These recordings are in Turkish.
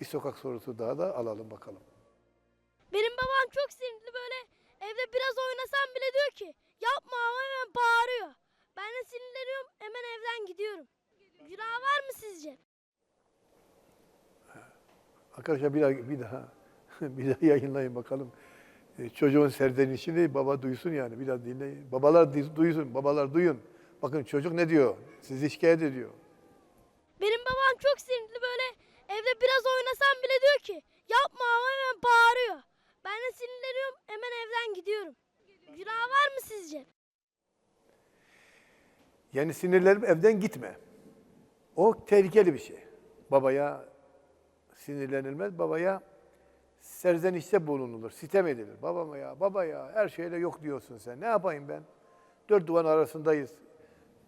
Bir sokak sorusu daha da alalım bakalım. Benim babam çok sinirli böyle evde biraz oynasam bile diyor ki yapma ama hemen bağırıyor. Ben de sinirleniyorum hemen evden gidiyorum. Günah var mı sizce? Arkadaşlar bir daha bir daha bir daha yayınlayın bakalım. Ee, Çocuğun serzenişini baba duysun yani. Bir daha dinleyin. Babalar duy- duysun. Babalar duyun. Bakın çocuk ne diyor? Sizi şikayet ediyor. Benim babam çok sinirli böyle evde biraz oynasam bile diyor ki yapma ama hemen bağırıyor. Ben de sinirleniyorum hemen evden gidiyorum. Günah var mı sizce? Yani sinirlerim evden gitme. O tehlikeli bir şey. Babaya sinirlenilmez. Babaya serzenişte bulunulur. Sitem edilir. Babama ya, baba ya her şeyle yok diyorsun sen. Ne yapayım ben? Dört duvar arasındayız.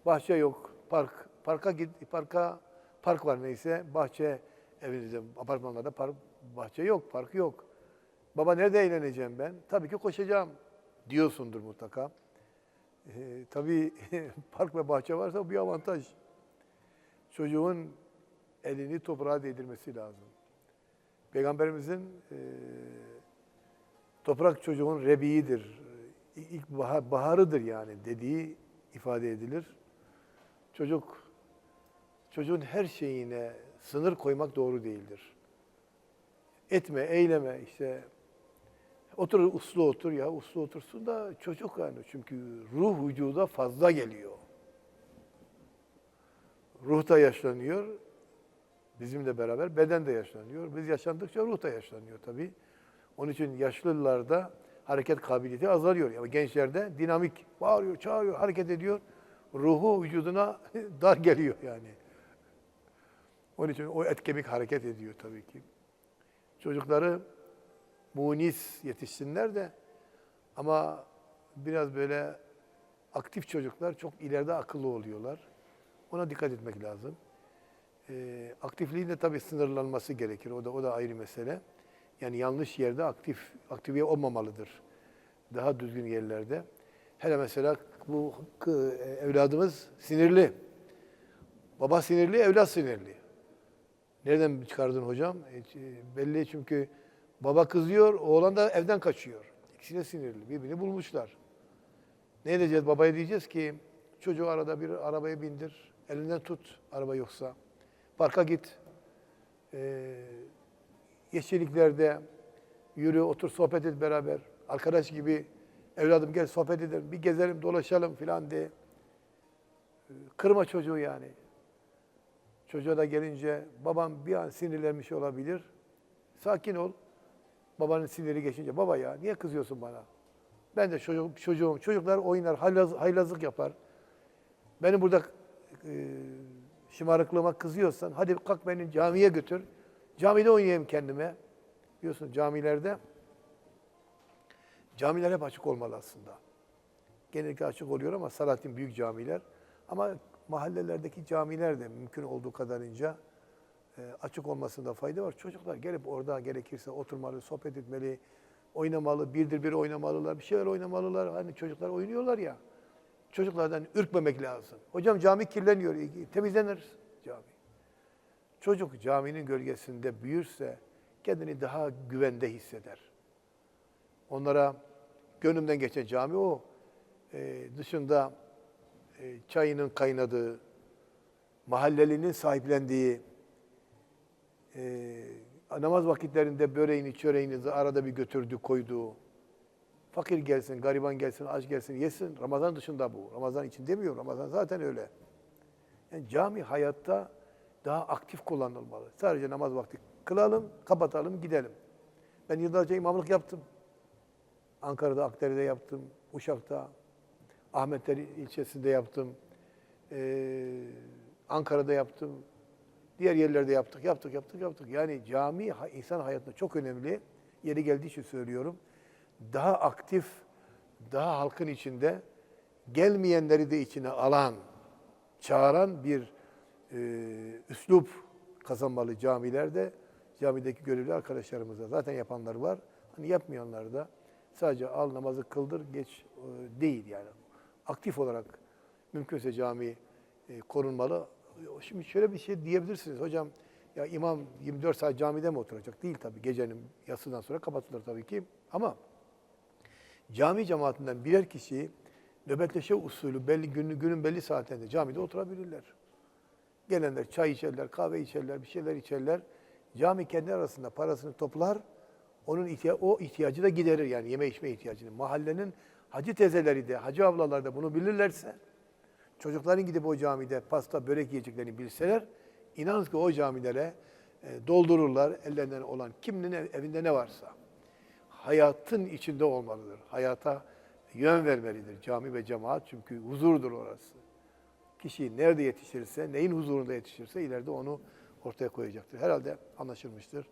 Bahçe yok. Park. Parka git. Parka park var neyse. Bahçe evinizde, apartmanlarda park, bahçe yok, park yok. Baba nerede eğleneceğim ben? Tabii ki koşacağım diyorsundur mutlaka. Ee, tabii park ve bahçe varsa bir avantaj. Çocuğun elini toprağa değdirmesi lazım. Peygamberimizin e, toprak çocuğun rebiyidir, ilk bahar, baharıdır yani dediği ifade edilir. Çocuk, çocuğun her şeyine sınır koymak doğru değildir. Etme, eyleme işte Otur uslu otur ya uslu otursun da çocuk yani çünkü ruh vücuda fazla geliyor. Ruh da yaşlanıyor. Bizimle beraber beden de yaşlanıyor. Biz yaşlandıkça ruh da yaşlanıyor tabii. Onun için yaşlılarda hareket kabiliyeti azalıyor. Yani gençlerde dinamik bağırıyor, çağırıyor, hareket ediyor. Ruhu vücuduna dar geliyor yani. Onun için o et kemik hareket ediyor tabii ki. Çocukları munis yetişsinler de ama biraz böyle aktif çocuklar çok ileride akıllı oluyorlar. Ona dikkat etmek lazım. Ee, aktifliğin de tabii sınırlanması gerekir. O da o da ayrı mesele. Yani yanlış yerde aktif aktiviye olmamalıdır. Daha düzgün yerlerde. Hele mesela bu evladımız sinirli. Baba sinirli, evlat sinirli. Nereden çıkardın hocam? E, ç- belli çünkü baba kızıyor, oğlan da evden kaçıyor. İkisi de sinirli, birbirini bulmuşlar. Ne edeceğiz? Babaya diyeceğiz ki çocuğu arada bir arabaya bindir, elinden tut araba yoksa. Parka git. Ee, yeşilliklerde yürü, otur, sohbet et beraber. Arkadaş gibi evladım gel sohbet edelim, bir gezelim, dolaşalım filan de. Ee, Kırma çocuğu yani. Çocuğa da gelince babam bir an sinirlenmiş olabilir. Sakin ol. Babanın siniri geçince baba ya niye kızıyorsun bana? Ben de çocuk, çocuğum, çocuklar oynar, haylaz, haylazlık yapar. Beni burada e, şımarıklığıma kızıyorsan hadi kalk beni camiye götür. Camide oynayayım kendime. Biliyorsun camilerde camiler hep açık olmalı aslında. Genellikle açık oluyor ama Salatin büyük camiler. Ama mahallelerdeki camiler de mümkün olduğu kadarınca e, açık olmasında fayda var. Çocuklar gelip orada gerekirse oturmalı, sohbet etmeli, oynamalı, birdir bir oynamalılar, bir şeyler oynamalılar. Hani çocuklar oynuyorlar ya. Çocuklardan ürkmemek lazım. Hocam cami kirleniyor, e, temizlenir cami. Çocuk caminin gölgesinde büyürse kendini daha güvende hisseder. Onlara gönlümden geçen cami o. Ee, dışında çayının kaynadığı, mahallelinin sahiplendiği, e, namaz vakitlerinde böreğini, çöreğini arada bir götürdü, koydu. Fakir gelsin, gariban gelsin, aç gelsin, yesin. Ramazan dışında bu. Ramazan için demiyorum. Ramazan zaten öyle. Yani cami hayatta daha aktif kullanılmalı. Sadece namaz vakti kılalım, kapatalım, gidelim. Ben yıllarca imamlık yaptım. Ankara'da, Akdere'de yaptım. Uşak'ta, Ahmetler ilçesinde yaptım. Ee, Ankara'da yaptım. Diğer yerlerde yaptık, yaptık, yaptık, yaptık. Yani cami insan hayatında çok önemli. Yeri geldiği için söylüyorum. Daha aktif, daha halkın içinde gelmeyenleri de içine alan, çağıran bir e, üslup kazanmalı camilerde. Camideki görevli arkadaşlarımıza zaten yapanlar var. Hani yapmayanlar da sadece al namazı kıldır geç e, değil yani. Aktif olarak mümkünse cami e, korunmalı. Şimdi şöyle bir şey diyebilirsiniz hocam Ya imam 24 saat camide mi oturacak? Değil tabii. Gecenin yatsıdan sonra kapatılır tabii ki. Ama cami cemaatinden birer kişi nöbetleşe usulü belli günün, günün belli saatlerinde camide oturabilirler. Gelenler çay içerler, kahve içerler, bir şeyler içerler. Cami kendi arasında parasını toplar. Onun ihtiya o ihtiyacı da giderir yani yeme içme ihtiyacını. Mahallenin hacı teyzeleri de, hacı ablalar da bunu bilirlerse, çocukların gidip o camide pasta, börek yiyeceklerini bilseler, inanın ki o camilere e, doldururlar ellerinden olan kiminin ev- evinde ne varsa. Hayatın içinde olmalıdır. Hayata yön vermelidir cami ve cemaat çünkü huzurdur orası. Kişi nerede yetişirse, neyin huzurunda yetişirse ileride onu ortaya koyacaktır. Herhalde anlaşılmıştır.